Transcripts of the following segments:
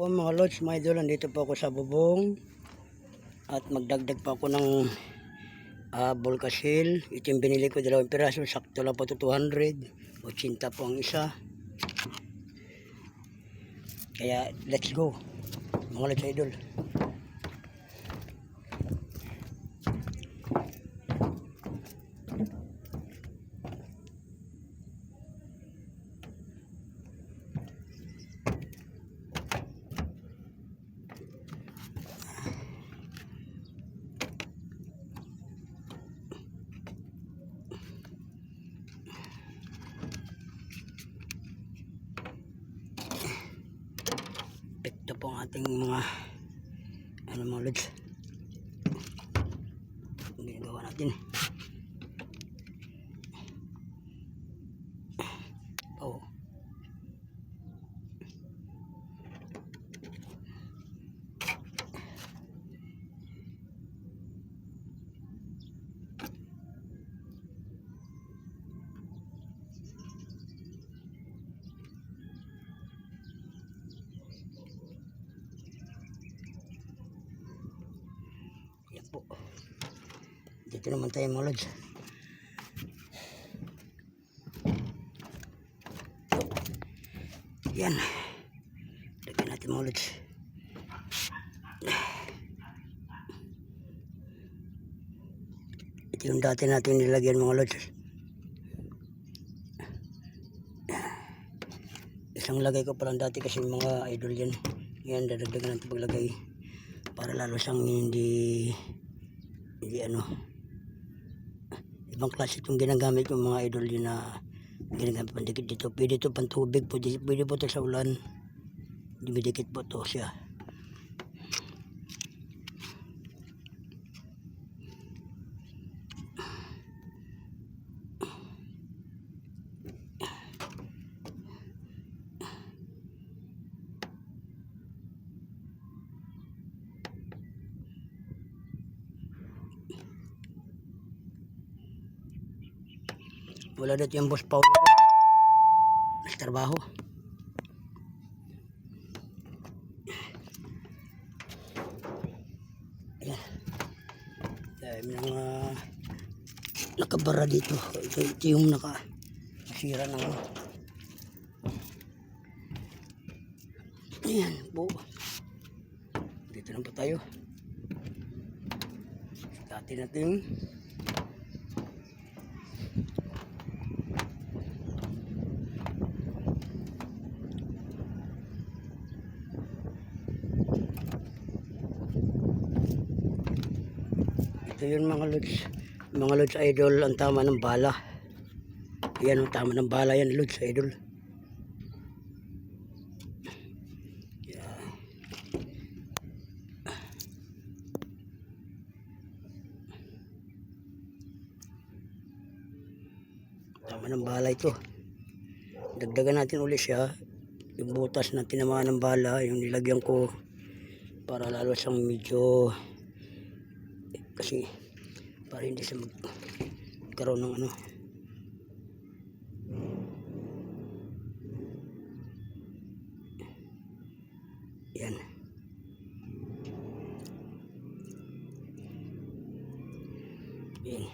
po mga lods, mga idol, nandito po ako sa bubong at magdagdag pa ako ng uh, Volcasil. Ito yung binili ko, dalawang piraso, sakto lang po ito 200, 80 po ang isa. Kaya let's go, mga lods idol. Ito po ang ating mga ano mga lods. Ginagawa natin. Oh. Yan po. Dito naman tayo mga lods. Yan. Lagyan natin mga lods. Ito yung dati natin nilagyan mga lods. Isang lagay ko palang dati kasi mga idol yan. Yan, dadagdagan natin paglagay para lalo siyang hindi hindi ano ibang klase itong ginagamit yung mga idol yun na ginagamit pandikit dito. Pwede ito pantubig pwede, pwede po ito sa ulan. Dumidikit po to siya wala dito yung boss Paulo nasa trabaho ayan. Dahil mga nakabara dito. Ito, ito yung naka nasira ng ano. Ayan po. Dito lang po tayo. Dati natin Ito yun mga lods. Mga lods idol, ang tama ng bala. Yan ang tama ng bala yan lods idol. Tama ng bala ito. Dagdagan natin ulit siya. Yung butas na tinamaan ng bala, yung nilagyan ko para lalo siyang medyo kasi para hindi siya magkaroon ng ano. Yan. Yan.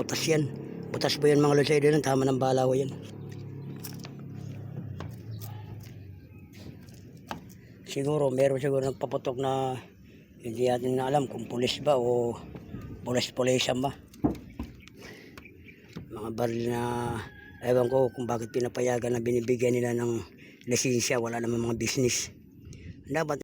Butas yan. Butas po yan mga sa idol? Tama ng balaw yan siguro meron siguro nagpaputok na hindi natin na alam kung pulis ba o pulis-pulisan ba. Mga baril na ewan ko kung bakit pinapayagan na binibigyan nila ng lisensya wala naman mga business. Dapat